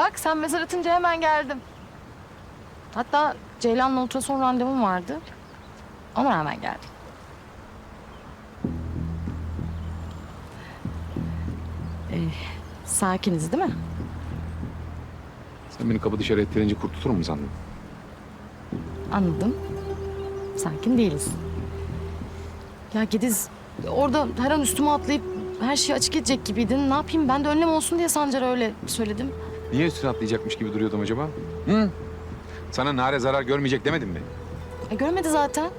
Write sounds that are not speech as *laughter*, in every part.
Bak sen mezar atınca hemen geldim. Hatta Ceylan'la ultrason randevum vardı. Ona rağmen geldim. Ee, sakiniz değil mi? Sen beni kapı dışarı ettirince kurtulur mu sandın? Anladım. Sakin değiliz. Ya Gediz orada her an üstüme atlayıp her şeyi açık edecek gibiydin. Ne yapayım ben de önlem olsun diye Sancar'a öyle söyledim. Niye üstüne atlayacakmış gibi duruyordum acaba? Hı? Sana Nare zarar görmeyecek demedim mi? E, görmedi zaten.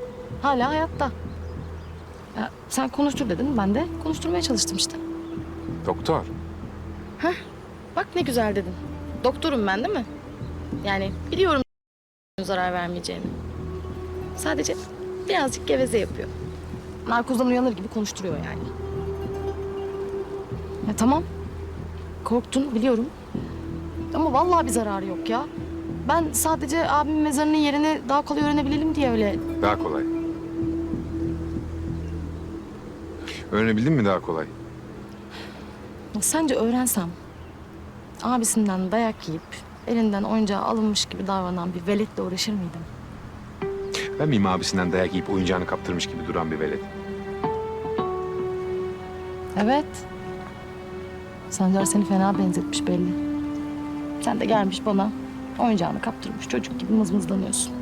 Hala hayatta. Ya, sen konuştur dedin. Ben de konuşturmaya çalıştım işte. Doktor. Bak ne güzel dedin. Doktorum ben değil mi? Yani biliyorum zarar vermeyeceğini. Sadece birazcık geveze yapıyor. Narkozdan uyanır gibi konuşturuyor yani. Ya tamam. Korktun biliyorum. Ama vallahi bir zararı yok ya. Ben sadece abimin mezarının yerini daha kolay öğrenebilelim diye öyle Daha kolay. Öğrenebildin mi daha kolay? Sence öğrensem abisinden dayak yiyip elinden oyuncağı alınmış gibi davranan bir veletle uğraşır mıydım? Ben miyim abisinden dayak yiyip oyuncağını kaptırmış gibi duran bir velet? Evet. Sancar seni fena benzetmiş belli. Sen de gelmiş bana oyuncağını kaptırmış çocuk gibi mızmızlanıyorsun.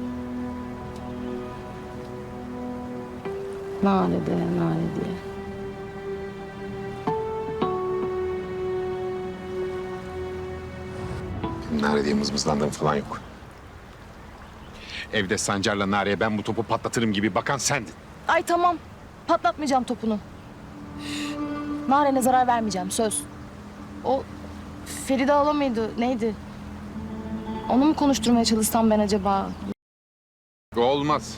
Nare de nare diye. Nare diye mızmızlandığım falan yok. Evde Sancar'la Nare'ye ben bu topu patlatırım gibi bakan sendin. Ay tamam. Patlatmayacağım topunu. Nare'ne zarar vermeyeceğim söz. O Feride hala mıydı? Neydi? Onu mu konuşturmaya çalışsam ben acaba? Olmaz.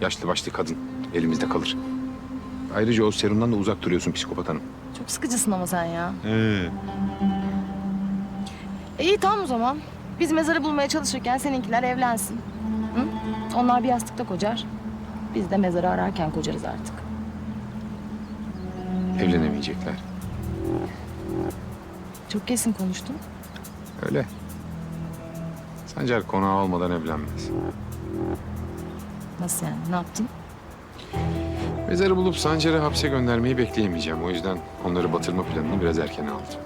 Yaşlı başlı kadın elimizde kalır. Ayrıca o serumdan da uzak duruyorsun psikopat hanım. Çok sıkıcısın ama sen ya. Ee. İyi tamam o zaman. Biz mezarı bulmaya çalışırken seninkiler evlensin. Hı? Onlar bir yastıkta kocar. Biz de mezarı ararken kocarız artık. Evlenemeyecekler. Çok kesin konuştun. Öyle. Sancar konağı olmadan evlenmez. Nasıl yani? Ne yaptın? Mezarı bulup Sancar'ı hapse göndermeyi bekleyemeyeceğim. O yüzden onları batırma planını biraz erken aldım.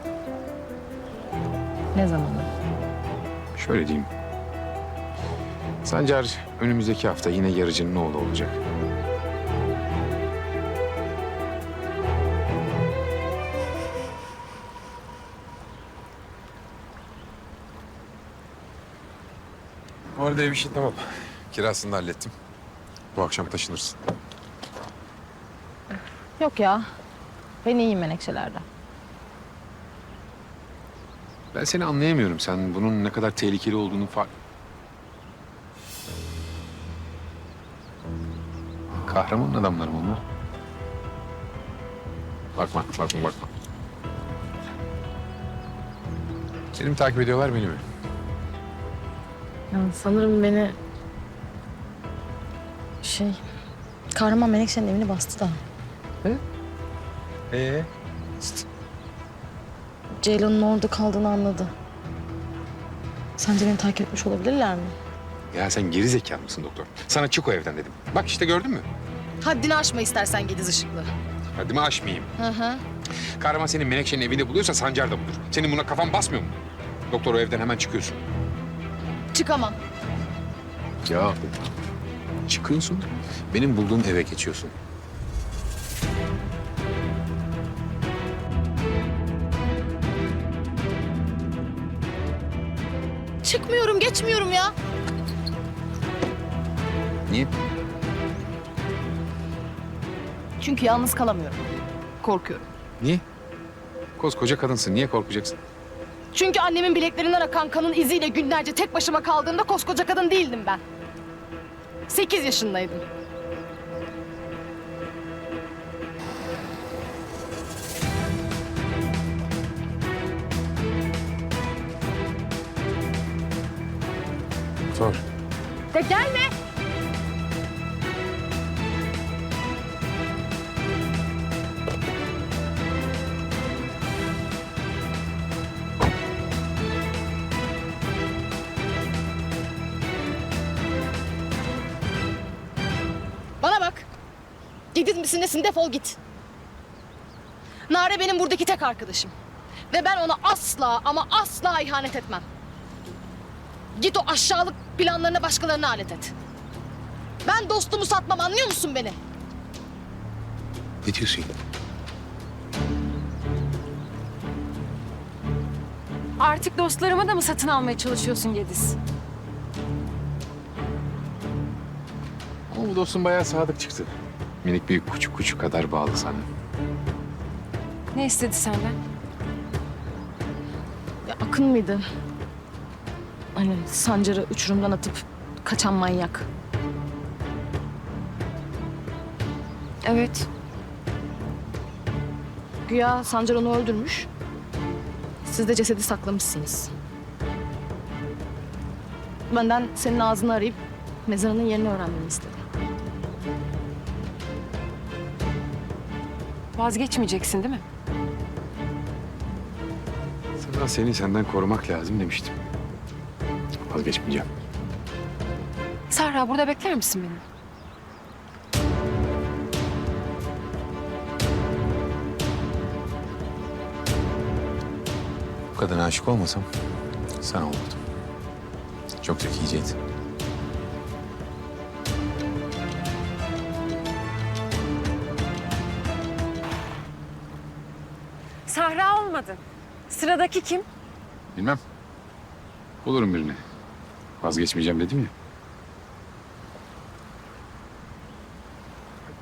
Ne zamanı? Şöyle diyeyim. Sancar önümüzdeki hafta yine yarıcının oğlu olacak. Arada ev işi tamam. Kirasını da hallettim. Bu akşam taşınırsın. Yok ya. Ben iyiyim menekşelerden. Ben seni anlayamıyorum. Sen bunun ne kadar tehlikeli olduğunu fark... Kahraman adamlar mı onlar? Bakma, bakma, bakma. Seni mi takip ediyorlar beni mi? Ya sanırım beni... Şey... Kahraman Menekşe'nin evini bastı da. Ee? Ceylan'ın orada kaldığını anladı. Sence beni takip etmiş olabilirler mi? Ya sen geri zekalı mısın doktor? Sana çık o evden dedim. Bak işte gördün mü? Haddini aşma istersen Gediz Işıklı. Haddimi aşmayayım. Hı hı. Kahraman senin Menekşe'nin evinde buluyorsa Sancar da budur. Senin buna kafan basmıyor mu? Doktor o evden hemen çıkıyorsun. Çıkamam. Ya çıkıyorsun, benim bulduğum eve geçiyorsun. Çıkmıyorum, geçmiyorum ya. Niye? Çünkü yalnız kalamıyorum. Korkuyorum. Niye? Koskoca kadınsın, niye korkacaksın? Çünkü annemin bileklerinden akan kanın iziyle günlerce tek başıma kaldığımda koskoca kadın değildim ben. Sekiz yaşındaydım. Yediz misin nesin defol git. Nare benim buradaki tek arkadaşım. Ve ben ona asla ama asla ihanet etmem. Git o aşağılık planlarına başkalarına alet et. Ben dostumu satmam anlıyor musun beni? Ne diyorsun ya? Artık dostlarımı da mı satın almaya çalışıyorsun Gediz? Ama bu dostum bayağı sadık çıktı. Minik bir küçük küçük kadar bağlı sana. Ne istedi senden? Ya Akın mıydı? Hani Sancar'ı uçurumdan atıp kaçan manyak. Evet. Güya Sancar onu öldürmüş. Siz de cesedi saklamışsınız. Benden senin ağzını arayıp mezarının yerini öğrenmemi istedi. Vazgeçmeyeceksin değil mi? Sana seni senden korumak lazım demiştim. Vazgeçmeyeceğim. Sahra burada bekler misin beni? Bu kadına aşık olmasam sana olurdum. Çok zekiceydin. Sahra olmadın. Sıradaki kim? Bilmem. Bulurum birini. Vazgeçmeyeceğim dedim ya.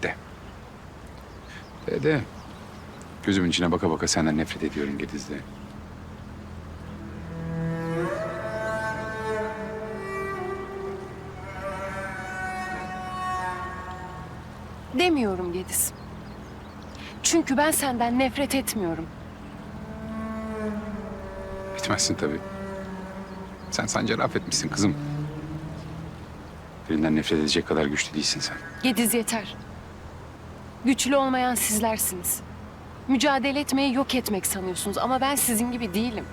De. De de. Gözümün içine baka baka senden nefret ediyorum Gediz'de. Demiyorum Gediz. Çünkü ben senden nefret etmiyorum. Bitmezsin tabii. Sen Sancar'ı affetmişsin kızım. Birinden nefret edecek kadar güçlü değilsin sen. Gediz yeter. Güçlü olmayan sizlersiniz. Mücadele etmeyi yok etmek sanıyorsunuz ama ben sizin gibi değilim.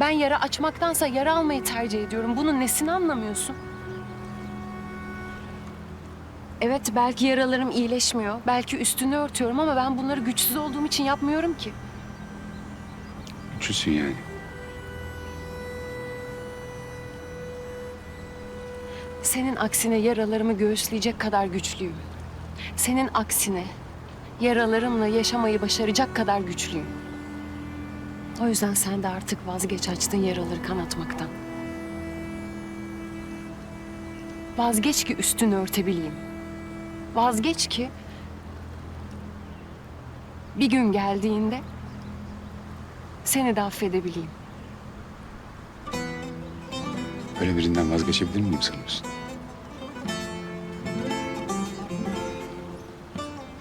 Ben yara açmaktansa yara almayı tercih ediyorum. Bunun nesini anlamıyorsun? Evet belki yaralarım iyileşmiyor. Belki üstünü örtüyorum ama ben bunları güçsüz olduğum için yapmıyorum ki. Güçlüsün yani. Senin aksine yaralarımı göğüsleyecek kadar güçlüyüm. Senin aksine yaralarımla yaşamayı başaracak kadar güçlüyüm. O yüzden sen de artık vazgeç açtığın yaraları kanatmaktan. Vazgeç ki üstünü örtebileyim. Vazgeç ki bir gün geldiğinde seni de affedebileyim. Öyle birinden vazgeçebilir miyim sanıyorsun?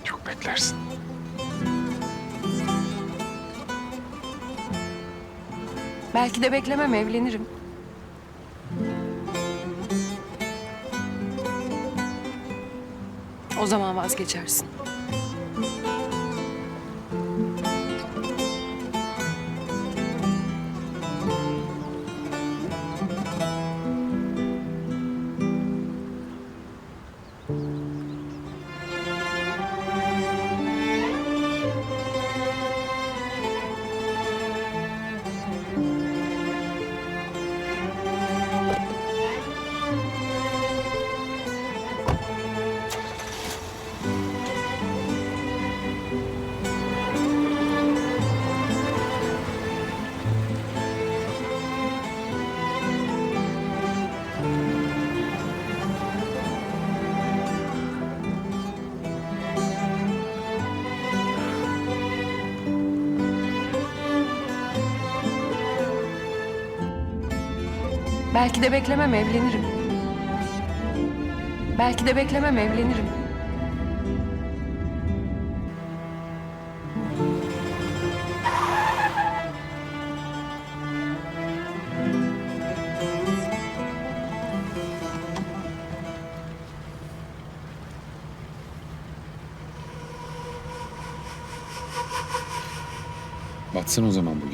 Çok beklersin. Belki de beklemem evlenirim. O zaman vazgeçersin. Belki de beklemem evlenirim. Belki de beklemem evlenirim. Batsın o zaman bu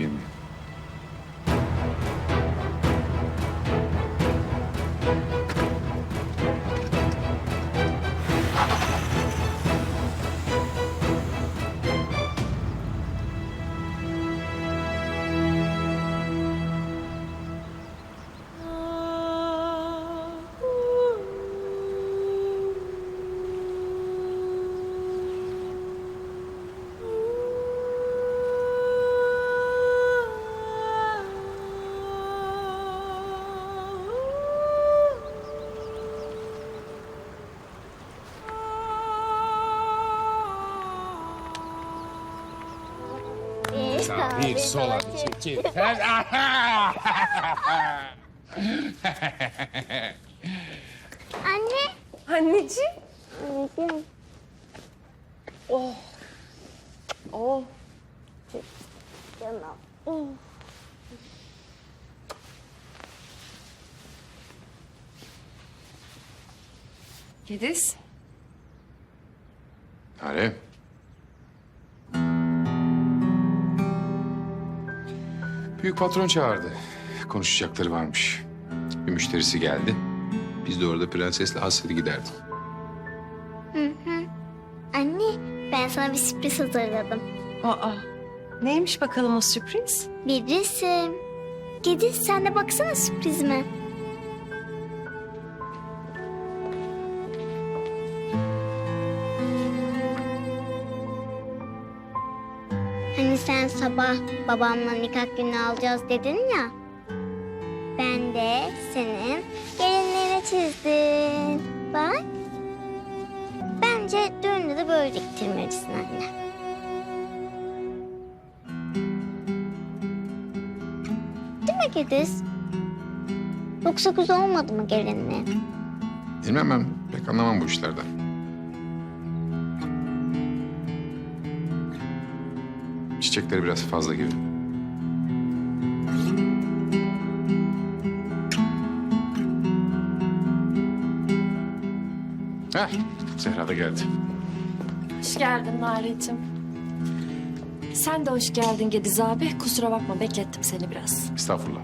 gemi. Sağ, bir sola, bir çekil. Anne. Anneciğim. Anneciğim. Oh. Canım. Gediz. Nare. Büyük patron çağırdı. Konuşacakları varmış. Bir müşterisi geldi. Biz de orada prensesle hasreti giderdik. Anne ben sana bir sürpriz hazırladım. Aa. Neymiş bakalım o sürpriz? Bir resim. Gediz sen de baksana sürprizime. Sabah babamla nikah günü alacağız dedin ya. Ben de senin gelinliğini çizdim. Bak. Bence düğünde de böyle diktirmelisin anne. Değil mi Gediz? Yoksa güzel olmadı mı gelinliği? Bilmem ben pek anlamam bu işlerden. Çiçekleri biraz fazla gibi. Heh, Zehra da geldi. Hoş geldin Nare'cim. Sen de hoş geldin Gediz abi. Kusura bakma beklettim seni biraz. Estağfurullah.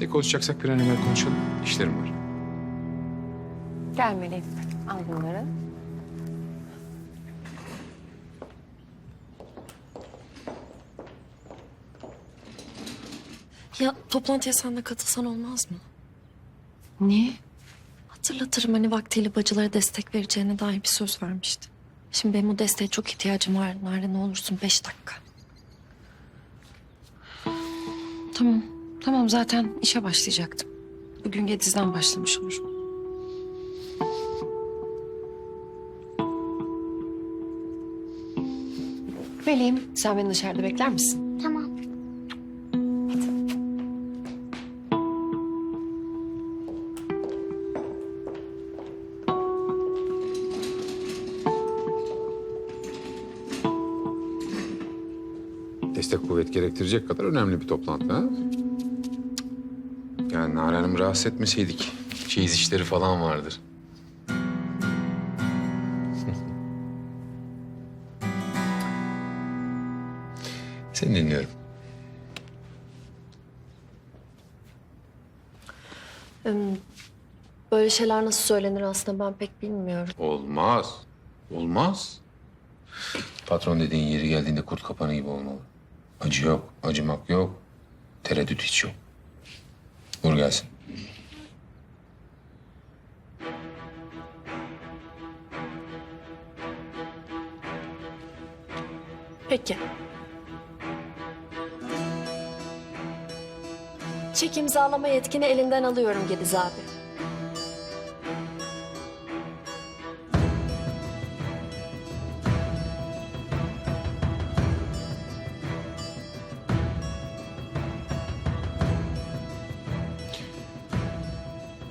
Ne konuşacaksak bir an evvel konuşalım. İşlerim var. Gel Meleğim. Al bunları. Ya toplantıya sen de katılsan olmaz mı? Niye? Hatırlatırım hani vaktiyle bacılara destek vereceğine dair bir söz vermişti. Şimdi benim o desteğe çok ihtiyacım var. Nare ne olursun beş dakika. Tamam. Tamam zaten işe başlayacaktım. Bugün Gediz'den başlamış olur. Meleğim sen beni dışarıda bekler misin? Gerektirecek kadar önemli bir toplantı ha? Yani Nare Hanım'ı rahatsız etmeseydik. Çeyiz işleri falan vardır. *laughs* Seni dinliyorum. Böyle şeyler nasıl söylenir aslında ben pek bilmiyorum. Olmaz. Olmaz. Patron dediğin yeri geldiğinde kurt kapanı gibi olmalı. Acı yok, acımak yok. Tereddüt hiç yok. Vur gelsin. Peki. Çek imzalama yetkini elinden alıyorum Gediz abi.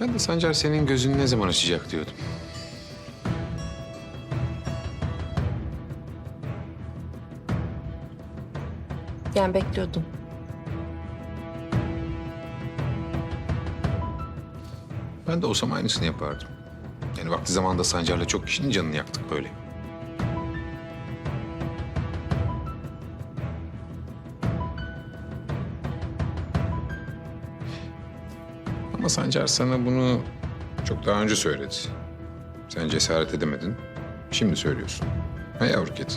Ben de Sancar senin gözünü ne zaman açacak diyordum. Yani bekliyordum. Ben de olsam aynısını yapardım. Yani vakti zamanında Sancar'la çok kişinin canını yaktık böyle. Ama Sancar sana bunu çok daha önce söyledi. Sen cesaret edemedin. Şimdi söylüyorsun. Ha yavru kedi.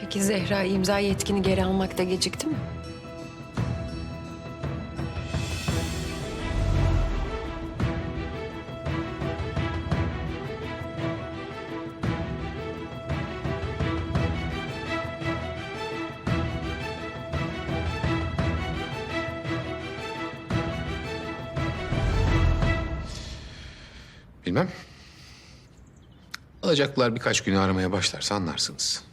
Peki Zehra imza yetkini geri almakta gecikti mi? Bilmem. Alacaklar birkaç gün aramaya başlarsa anlarsınız.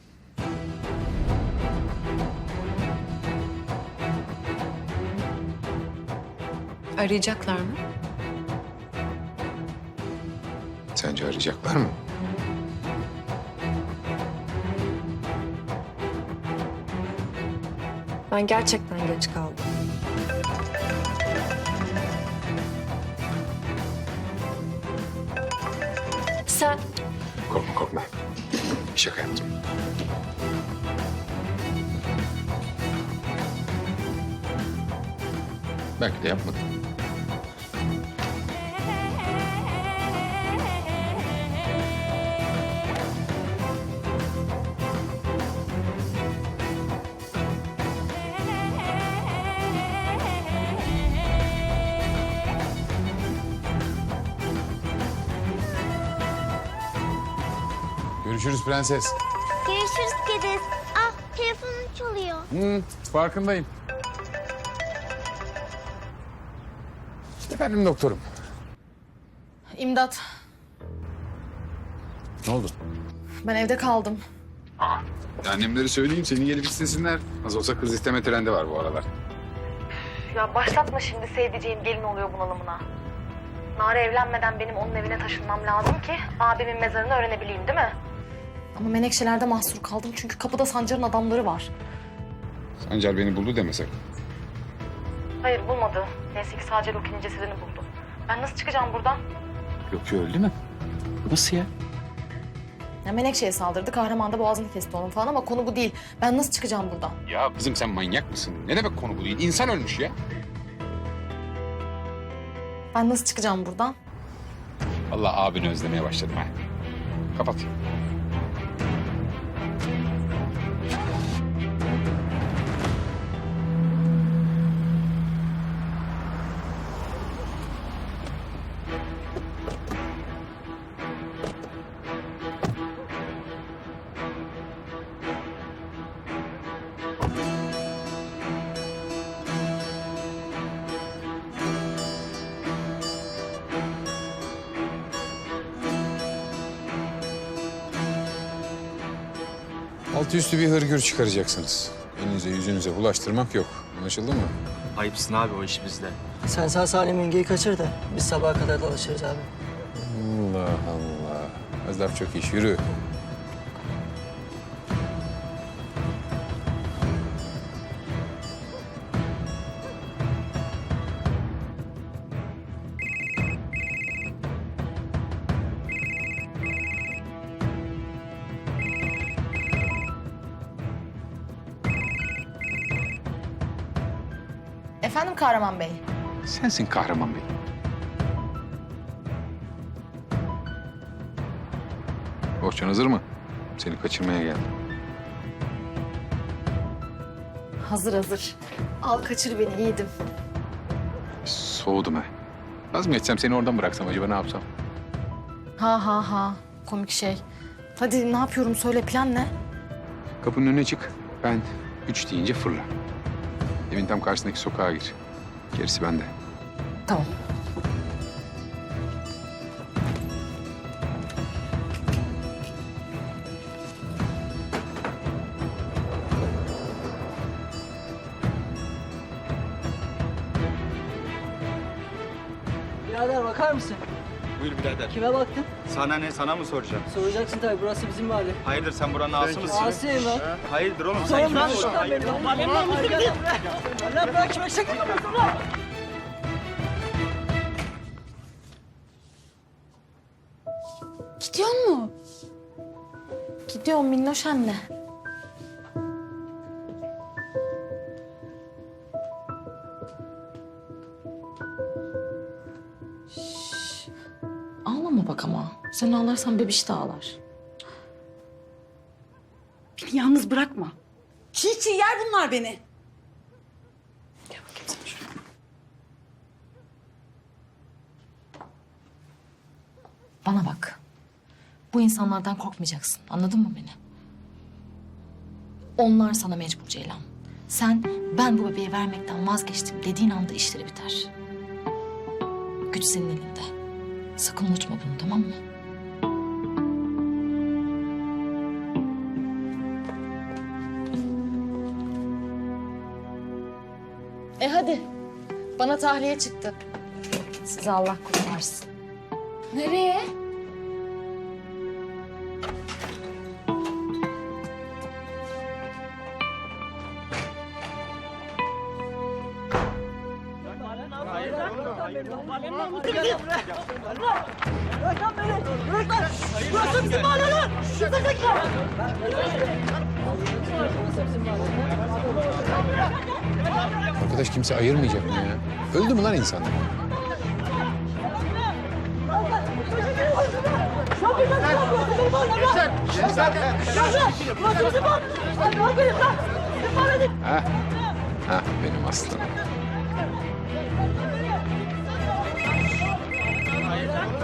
Arayacaklar mı? Sence arayacaklar mı? Ben gerçekten geç kaldım. Korkma. Şaka yaptım. Belki de yapmadım. Görüşürüz prenses. Görüşürüz Gediz. Ah telefonum çalıyor. Hı, farkındayım. Efendim doktorum. İmdat. Ne oldu? Ben evde kaldım. Annemleri söyleyeyim seni gelip istesinler. Az olsa kız isteme trendi var bu aralar. Ya başlatma şimdi sevdiceğim gelin oluyor bunalımına. Nare evlenmeden benim onun evine taşınmam lazım ki abimin mezarını öğrenebileyim değil mi? Ama Menekşeler'de mahsur kaldım çünkü kapıda Sancar'ın adamları var. Sancar beni buldu demesek. Hayır bulmadı. Neyse ki sadece Loki'nin cesedini buldu. Ben nasıl çıkacağım buradan? Yok ki öldü mü? Nasıl ya? Ya Menekşe'ye saldırdı, kahraman da boğazını kesti onun falan ama konu bu değil. Ben nasıl çıkacağım buradan? Ya kızım sen manyak mısın? Ne demek konu bu değil? İnsan ölmüş ya. Ben nasıl çıkacağım buradan? Allah abini özlemeye başladım ha. Kapat. Altı üstü bir hırgür çıkaracaksınız. Elinize yüzünüze bulaştırmak yok. Anlaşıldı mı? Ayıpsın abi o iş bizde. Sen sağ salim yengeyi kaçır da biz sabaha kadar dolaşırız abi. Allah Allah. Az laf çok iş. Yürü. Sensin kahraman bey. Bohçan hazır mı? Seni kaçırmaya geldim. Hazır hazır. Al kaçır beni yiğidim. Soğudum ha. Az mı geçsem seni oradan bıraksam acaba ne yapsam? Ha ha ha. Komik şey. Hadi ne yapıyorum söyle plan ne? Kapının önüne çık. Ben üç deyince fırla. Evin tam karşısındaki sokağa gir. Gerisi bende. Tamam. Birader bakar mısın? Buyur birader. Kime baktın? Sana ne sana mı soracağım? Soracaksın tabii burası bizim mahalle. Hayırdır sen buranın ağası mısın? Asiyim lan. Hayırdır oğlum sen Sorun kime lan şuradan beni. Lan bana mı gidin? Lan bırak kime şaka yapıyorsun lan? Gidiyorum Minnoş anne. Şş, Ağlama bak ama. Sen ağlarsan bebiş de ağlar. Beni yalnız bırakma. Çiğ çiğ yer bunlar beni. Gel bakayım sen şuraya. Bana bak. Bu insanlardan korkmayacaksın. Anladın mı beni? Onlar sana mecbur Ceylan. Sen ben bu bebeği vermekten vazgeçtim dediğin anda işleri biter. Güç senin elinde. Sakın unutma bunu tamam mı? E hadi. Bana tahliye çıktı. Sizi Allah kurtarsın. Nereye? Bırak lan beni. Bırak lan. Burası bizim mahalle lan. Şuradakiler. Arkadaş kimse ayırmayacak mı ya? Öldü mü lan. Lan lan? Değil. Ha? Ha benim aslanım.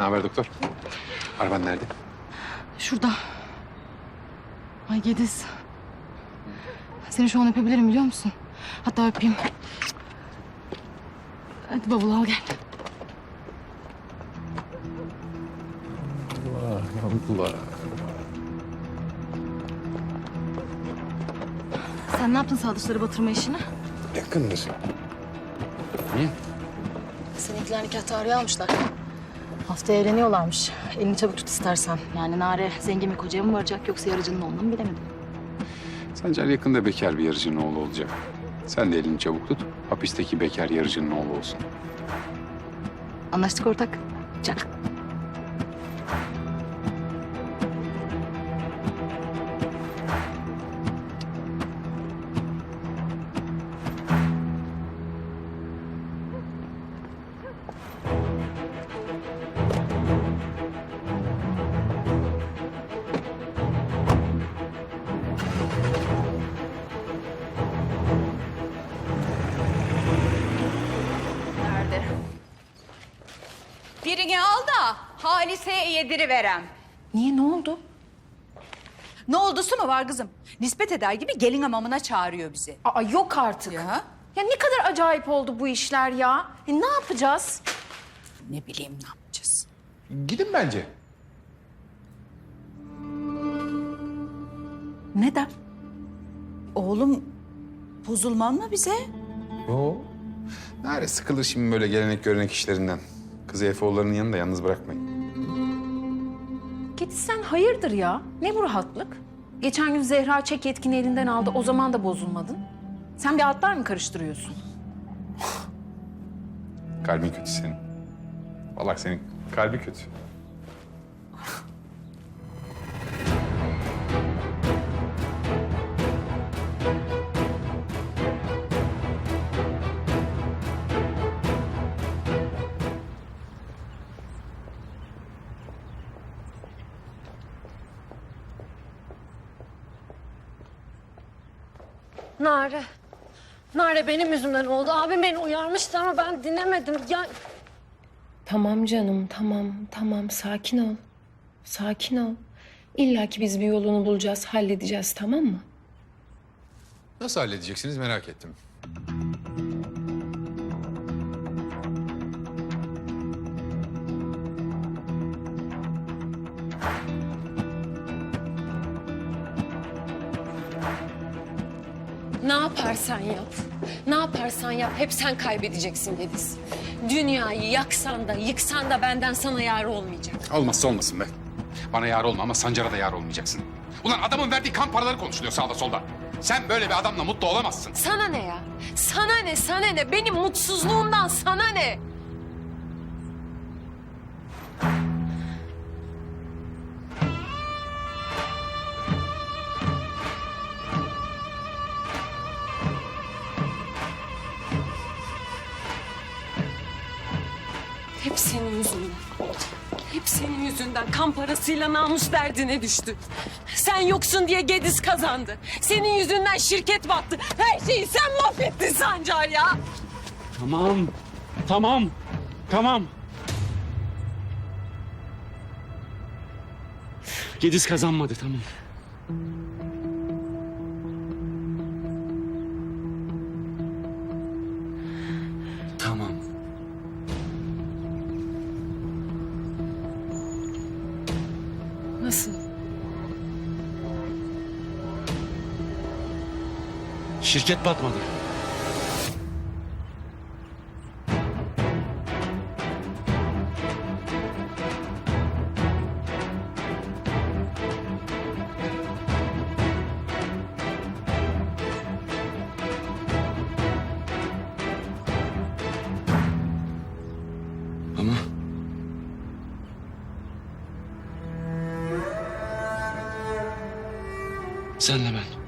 Ne haber doktor? Araban nerede? Şurada. Ay Gediz. Seni şu an öpebilirim biliyor musun? Hatta öpeyim. Hadi bavulu al gel. Allah. Sen ne yaptın sağdışları batırma işini? Yakındır. Niye? Seninkiler nikah tarihi almışlar. Haftaya evleniyorlarmış. Elini çabuk tut istersen. Yani Nare zengin bir kocaya mı varacak yoksa yarıcının oğluna mı bilemedim. Sancar yakında bekar bir yarıcının oğlu olacak. Sen de elini çabuk tut. Hapisteki bekar yarıcının oğlu olsun. Anlaştık ortak. Çak. Halise'ye yediriverem. Niye ne oldu? Ne oldusu mu var kızım? Nispet eder gibi gelin hamamına çağırıyor bizi. Aa yok artık. Ya Ya ne kadar acayip oldu bu işler ya. E, ne yapacağız? ne bileyim ne yapacağız. Gidin bence. Neden? Oğlum bozulman mı bize? Yo. Nerede sıkılır şimdi böyle gelenek görenek işlerinden. Kızı Efeoğulları'nın yanında yalnız bırakmayın. Git sen hayırdır ya? Ne bu rahatlık? Geçen gün Zehra çek yetkini elinden aldı. O zaman da bozulmadın. Sen bir atlar mı karıştırıyorsun? Kalbin kötü senin. Vallahi senin kalbi kötü. Benim yüzümden oldu. Abim beni uyarmıştı ama ben dinlemedim. Ya Tamam canım, tamam, tamam. Sakin ol. Sakin ol. İlla ki biz bir yolunu bulacağız, halledeceğiz, tamam mı? Nasıl halledeceksiniz merak ettim. ne yaparsan yap. Ne yaparsan yap hep sen kaybedeceksin Gediz. Dünyayı yaksan da yıksan da benden sana yar olmayacak. Olmazsa olmasın be. Bana yar olma ama Sancar'a da yar olmayacaksın. Ulan adamın verdiği kan paraları konuşuluyor sağda solda. Sen böyle bir adamla mutlu olamazsın. Sana ne ya? Sana ne? Sana ne? Benim mutsuzluğumdan sana ne? Parasıyla namus derdine düştü. Sen yoksun diye Gediz kazandı. Senin yüzünden şirket battı. Her şeyi sen mahvettin Sancar ya. Tamam. Tamam. Tamam. Gediz kazanmadı tamam. Şirket batmadı. Ama senle ben.